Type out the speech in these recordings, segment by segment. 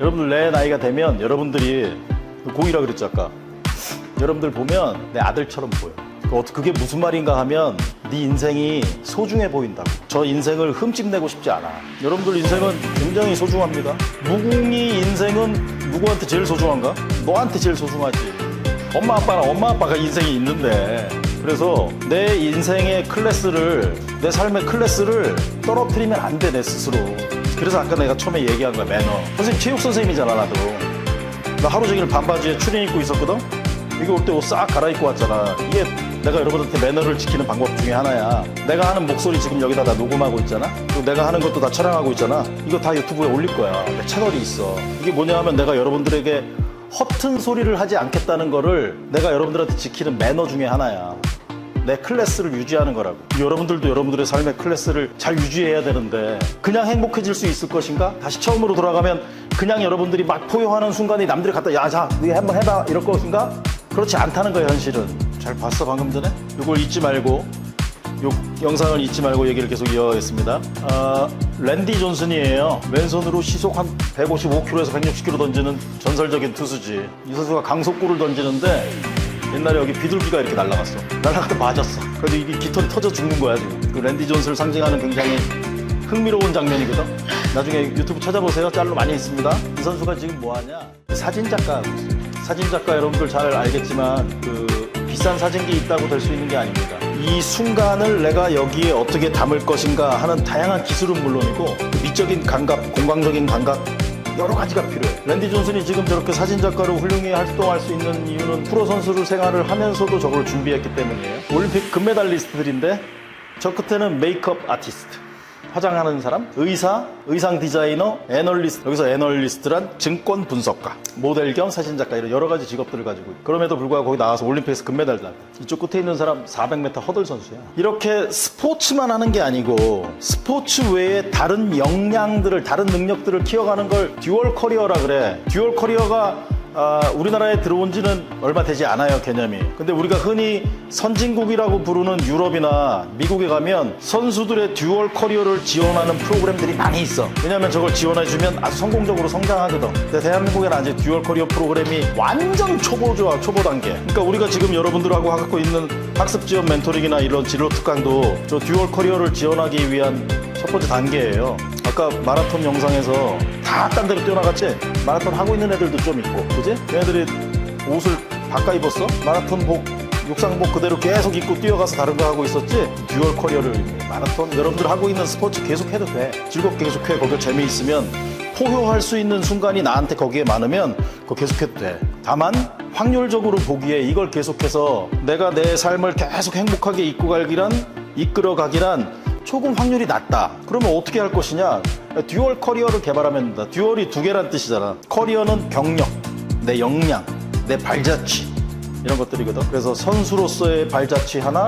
여러분들 내 나이가 되면 여러분들이 그 공이라 그랬죠 아까? 여러분들 보면 내 아들처럼 보여. 그 그게 무슨 말인가 하면 네 인생이 소중해 보인다고. 저 인생을 흠집내고 싶지 않아. 여러분들 인생은 굉장히 소중합니다. 무궁이 인생은 누구한테 제일 소중한가? 너한테 제일 소중하지. 엄마 아빠랑 엄마 아빠가 인생이 있는데. 그래서 내 인생의 클래스를 내 삶의 클래스를 떨어뜨리면 안 돼 내 스스로 그래서 아까 내가 처음에 얘기한 거야 매너. 선생님 체육 선생님이잖아 나도. 나 하루 종일 반바지에 추린 입고 있었거든? 이게 올때 옷 싹 갈아입고 왔잖아. 이게 내가 여러분한테 매너를 지키는 방법 중에 하나야. 내가 하는 목소리 지금 여기다 다 녹음하고 있잖아? 그리고 내가 하는 것도 다 촬영하고 있잖아? 이거 다 유튜브에 올릴 거야. 내 채널이 있어. 이게 뭐냐 하면 내가 여러분들에게 허튼 소리를 하지 않겠다는 거를 내가 여러분들한테 지키는 매너 중에 하나야. 내 클래스를 유지하는 거라고. 여러분들도 여러분들의 삶의 클래스를 잘 유지해야 되는데 그냥 행복해질 수 있을 것인가? 다시 처음으로 돌아가면 그냥 여러분들이 막 포효하는 순간에 남들이 갖다 야, 자, 네 한번 해봐 이럴 것인가? 그렇지 않다는 거야 현실은. 잘 봤어 방금 전에? 이걸 잊지 말고 요 영상을 잊지 말고 얘기를 계속 이어가겠습니다. 아, 랜디 존슨이에요. 왼손으로 시속 한 155km에서 160km 던지는 전설적인 투수지. 이 선수가 강속구를 던지는데 옛날에 여기 비둘기가 이렇게 날아갔어. 날아가다 맞았어. 그래서 이게 깃털이 터져 죽는 거야 지금. 그 랜디 존슨을 상징하는 굉장히 흥미로운 장면이거든. 나중에 유튜브 찾아보세요. 짤로 많이 있습니다. 이 선수가 지금 뭐 하냐? 사진 작가하고 있어요. 사진 작가 여러분들 잘 알겠지만 그 비싼 사진기 있다고 될 수 있는 게 아닙니다. 이 순간을 내가 여기에 어떻게 담을 것인가 하는 다양한 기술은 물론이고 그 미적인 감각, 공간적인 감각 여러 가지가 필요해. 랜디 존슨이 지금 저렇게 사진 작가로 훌륭히 활동할 수 있는 이유는 프로 선수를 생활을 하면서도 저걸 준비했기 때문이에요. 올림픽 금메달리스트들인데 저 끝에는 메이크업 아티스트. 화장하는 사람, 의사, 의상 디자이너, 애널리스트, 여기서 애널리스트란 증권 분석가, 모델 겸 사진 작가 이런 여러 가지 직업들을 가지고 있고 그럼에도 불구하고 거기 나와서 올림픽에서 금메달 땄다. 이쪽 끝에 있는 사람 400m 허들 선수야. 이렇게 스포츠만 하는 게 아니고 스포츠 외에 다른 역량들을 다른 능력들을 키워가는 걸 듀얼 커리어라 그래. 듀얼 커리어가 아, 우리나라에 들어온 지는 얼마 되지 않아요, 개념이. 근데 우리가 흔히 선진국이라고 부르는 유럽이나 미국에 가면 선수들의 듀얼 커리어를 지원하는 프로그램들이 많이 있어. 왜냐면 저걸 지원해주면 아주 성공적으로 성장하거든. 근데 대한민국에는 아직 듀얼 커리어 프로그램이 완전 초보죠, 초보 단계. 그러니까 우리가 지금 여러분들하고 갖고 있는 학습 지원 멘토링이나 이런 진로 특강도 저 듀얼 커리어를 지원하기 위한 첫 번째 단계예요. 아까 마라톤 영상에서 다 딴 데로 뛰어나갔지? 마라톤 하고 있는 애들도 좀 있고, 그지? 걔네들이 옷을 바꿔 입었어? 마라톤 복, 육상복 그대로 계속 입고 뛰어가서 다른 거 하고 있었지? 듀얼 커리어를 마라톤 여러분들 하고 있는 스포츠 계속 해도 돼. 즐겁게 계속해. 거기에 재미있으면 포효할 수 있는 순간이 나한테 거기에 많으면 그거 계속해도 돼. 다만 확률적으로 보기에 이걸 계속해서 내가 내 삶을 계속 행복하게 이끌어 가기란 이끌어 가기란 조금 확률이 낮다. 그러면 어떻게 할 것이냐? 듀얼 커리어를 개발하면 된다. 듀얼이 두 개란 뜻이잖아. 커리어는 경력, 내 역량, 내 발자취 이런 것들이거든. 그래서 선수로서의 발자취 하나,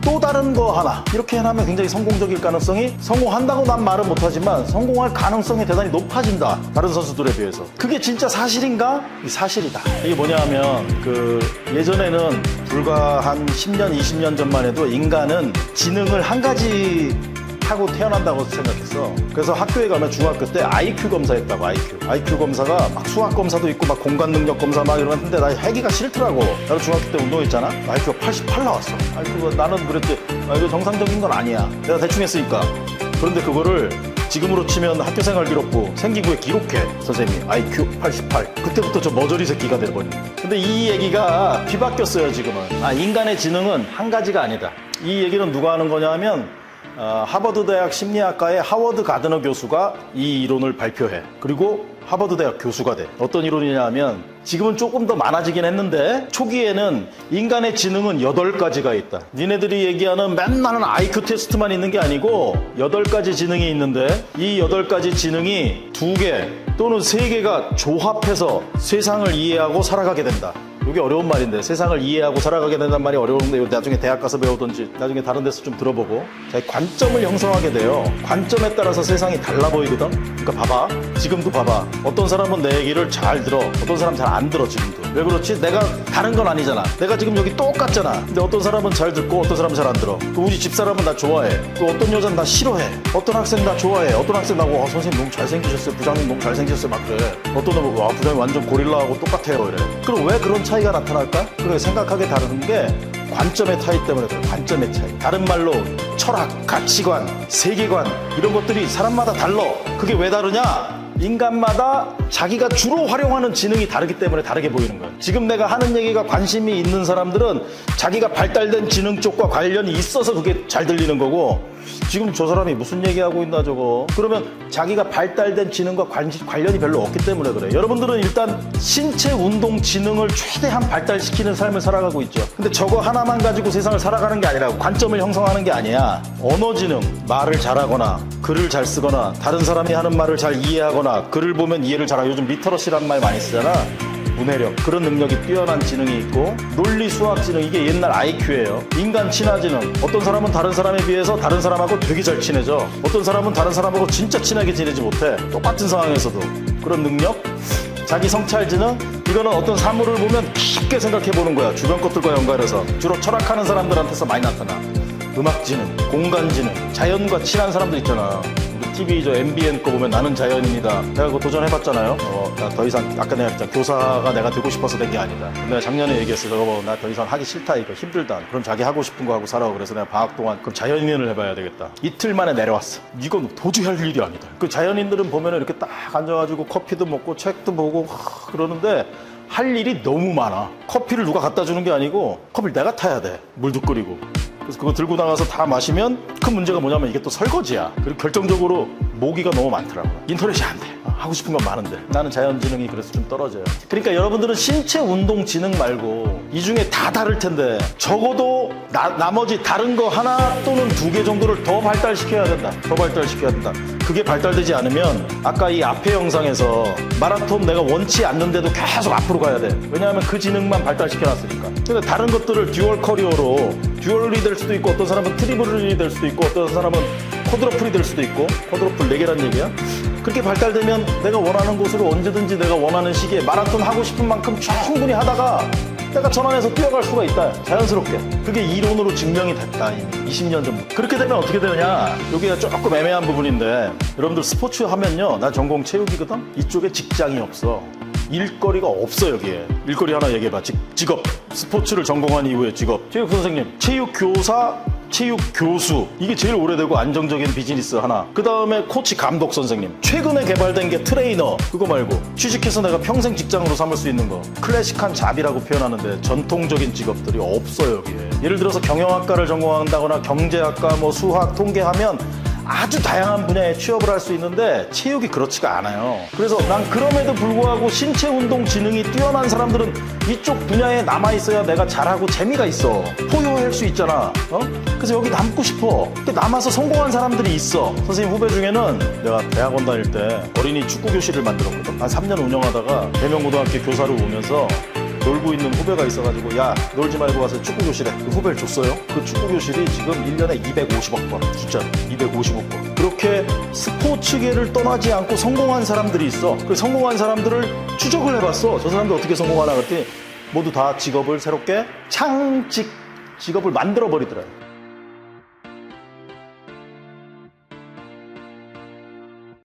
또 다른 거 하나 이렇게 해나면 굉장히 성공적일 가능성이 성공한다고 난 말은 못하지만 성공할 가능성이 대단히 높아진다. 다른 선수들에 비해서. 그게 진짜 사실인가? 이 사실이다. 이게 뭐냐 하면 그 예전에는 불과 한 10년, 20년 전만 해도 인간은 지능을 한 가지 하고 태어난다고 생각했어. 그래서 학교에 가면 중학교 때 IQ 검사했다고 IQ. IQ 검사가 막 수학 검사도 있고 막 공간 능력 검사 막 이러는데 나 해기가 싫더라고. 나도 중학교 때 운동했잖아. IQ가 88 나왔어. IQ가 나는 그랬지. 아, 이거 정상적인 건 아니야. 내가 대충 했으니까. 그런데 그거를 지금으로 치면 학교 생활 기록부 생기부에 기록해 선생님이 IQ 88 그때부터 저 머저리 새끼가 돼버린 근데 이 얘기가 뒤바뀌었어요 지금은 아 인간의 지능은 한 가지가 아니다 이 얘기는 누가 하는 거냐 하면 어, 하버드 대학 심리학과의 하워드 가드너 교수가 이 이론을 발표해. 그리고 하버드 대학 교수가 돼. 어떤 이론이냐 하면 지금은 조금 더 많아지긴 했는데 초기에는 인간의 지능은 8가지가 있다. 니네들이 얘기하는 맨날 IQ 테스트만 있는 게 아니고 8가지 지능이 있는데 이 8가지 지능이 2개 또는 3개가 조합해서 세상을 이해하고 살아가게 된다. 이게 어려운 말인데 세상을 이해하고 살아가게 된단 말이 어려운데 나중에 대학 가서 배우든지 나중에 다른 데서 좀 들어보고 자, 관점을 형성하게 돼요. 관점에 따라서 세상이 달라 보이거든. 그러니까 봐봐. 지금도 봐봐. 어떤 사람은 내 얘기를 잘 들어. 어떤 사람 잘 안 들어 지금도. 왜 그렇지? 내가 다른 건 아니잖아. 내가 지금 여기 똑같잖아. 근데 어떤 사람은 잘 듣고 어떤 사람은 잘 안 들어. 또 우리 집사람은 나 좋아해. 또 어떤 여자는 나 싫어해. 어떤 학생 나 좋아해. 어떤 학생 나고 아, 선생님 너무 잘생기셨어요. 부장님 너무 잘생기셨어요. 막 그래. 어떤 놈은 와 부장님 완전 고릴라하고 똑같아요. 이래. 그럼 왜 그런 차이가 나타날까? 그래 생각하게 다르는 게 관점의 차이 때문에 그래. 관점의 차이. 다른 말로 철학, 가치관, 세계관 이런 것들이 사람마다 달라. 그게 왜 다르냐? 인간마다 자기가 주로 활용하는 지능이 다르기 때문에 다르게 보이는 거예요. 지금 내가 하는 얘기가 관심이 있는 사람들은 자기가 발달된 지능 쪽과 관련이 있어서 그게 잘 들리는 거고 지금 저 사람이 무슨 얘기하고 있나 저거. 그러면 자기가 발달된 지능과 관, 관련이 별로 없기 때문에 그래 여러분들은 일단 신체 운동 지능을 최대한 발달시키는 삶을 살아가고 있죠. 근데 저거 하나만 가지고 세상을 살아가는 게 아니라 관점을 형성하는 게 아니야. 언어 지능 말을 잘하거나 글을 잘 쓰거나 다른 사람이 하는 말을 잘 이해하거나 글을 보면 이해를 잘 하고 요즘 리터러시라는 말 많이 쓰잖아. 문해력. 그런 능력이 뛰어난 지능이 있고 논리 수학 지능 이게 옛날 IQ예요. 인간 친화 지능. 어떤 사람은 다른 사람에 비해서 다른 사람하고 되게 잘 친해져. 어떤 사람은 다른 사람하고 진짜 친하게 지내지 못해. 똑같은 상황에서도. 그런 능력? 자기 성찰 지능? 이거는 어떤 사물을 보면 깊게 생각해 보는 거야. 주변 것들과 연관해서. 주로 철학하는 사람들한테서 많이 나타나 음악 지능 공간 지능 자연과 친한 사람들 있잖아 우리 TV 저 MBN 거 보면 나는 자연인이다. 내가 그거 도전해봤잖아요. 어, 나 더 이상 아까 내가 했잖아. 교사가 내가 되고 싶어서 된 게 아니다. 내가 작년에 얘기했어. 너나더 이상 하기 싫다 이거 힘들다. 그럼 자기 하고 싶은 거 하고 살아. 그래서 내가 방학 동안 그럼 자연인을 해봐야 되겠다. 이틀 만에 내려왔어. 이건 도저히 할 일이 아니다. 그 자연인들은 보면 이렇게 딱 앉아가지고 커피도 먹고 책도 보고 하, 그러는데 할 일이 너무 많아. 커피를 누가 갖다 주는 게 아니고 커피를 내가 타야 돼. 물도 끓이고. 그래서 그거 들고 나가서 다 마시면 큰 문제가 뭐냐면 이게 또 설거지야. 그리고 결정적으로 모기가 너무 많더라고. 인터넷이 안 돼. 아, 하고 싶은 건 많은데. 나는 자연지능이 그래서 좀 떨어져요. 그러니까 여러분들은 신체 운동 지능 말고 이 중에 다 다를 텐데 적어도 나, 나머지 다른 거 하나 또는 두 개 정도를 더 발달시켜야 된다. 더 발달시켜야 된다. 그게 발달되지 않으면 아까 이 앞에 영상에서 마라톤 내가 원치 않는데도 계속 앞으로 가야 돼. 왜냐하면 그 지능만 발달시켜놨으니까. 근데 다른 것들을 듀얼 커리어로 듀얼이 될 수도 있고 어떤 사람은 트리플이 될 수도 있고 어떤 사람은 쿼드러플이 될 수도 있고 쿼드러플 4개란 얘기야. 그렇게 발달되면 내가 원하는 곳으로 언제든지 내가 원하는 시기에 마라톤 하고 싶은 만큼 충분히 하다가 내가 전환해서 뛰어갈 수가 있다. 자연스럽게. 그게 이론으로 증명이 됐다. 이미 20년 전부터. 그렇게 되면 어떻게 되느냐. 여기가 조금 애매한 부분인데 여러분들 스포츠 하면요. 나 전공 체육이거든. 이쪽에 직장이 없어. 일거리가 없어 여기에. 일거리 하나 얘기해봐. 직, 직업. 스포츠를 전공한 이후에 직업. 체육 선생님, 체육 교사, 체육 교수. 이게 제일 오래되고 안정적인 비즈니스 하나. 그 다음에 코치 감독 선생님. 최근에 개발된 게 트레이너. 그거 말고 취직해서 내가 평생 직장으로 삼을 수 있는 거. 클래식한 잡이라고 표현하는데 전통적인 직업들이 없어요 여기에. 예를 들어서 경영학과를 전공한다거나 경제학과 뭐 수학 통계하면 아주 다양한 분야에 취업을 할 수 있는데 체육이 그렇지가 않아요. 그래서 난 그럼에도 불구하고 신체 운동 지능이 뛰어난 사람들은 이쪽 분야에 남아 있어야 내가 잘하고 재미가 있어. 포효할 수 있잖아. 어? 그래서 여기 남고 싶어. 남아서 성공한 사람들이 있어. 선생님 후배 중에는 내가 대학원 다닐 때 어린이 축구 교실을 만들었거든. 한 3년 운영하다가 대명고등학교 교사로 오면서 놀고 있는 후배가 있어가지고 야 놀지 말고 와서 축구 교실에 그 후배를 줬어요. 그 축구 교실이 지금 1년에 250억 번 숫자 250억 번 그렇게 스포츠계를 떠나지 않고 성공한 사람들이 있어. 그 성공한 사람들을 추적을 해봤어. 저 사람들 어떻게 성공하나 그랬더니 모두 다 직업을 새롭게 창직 직업을 만들어 버리더라고요.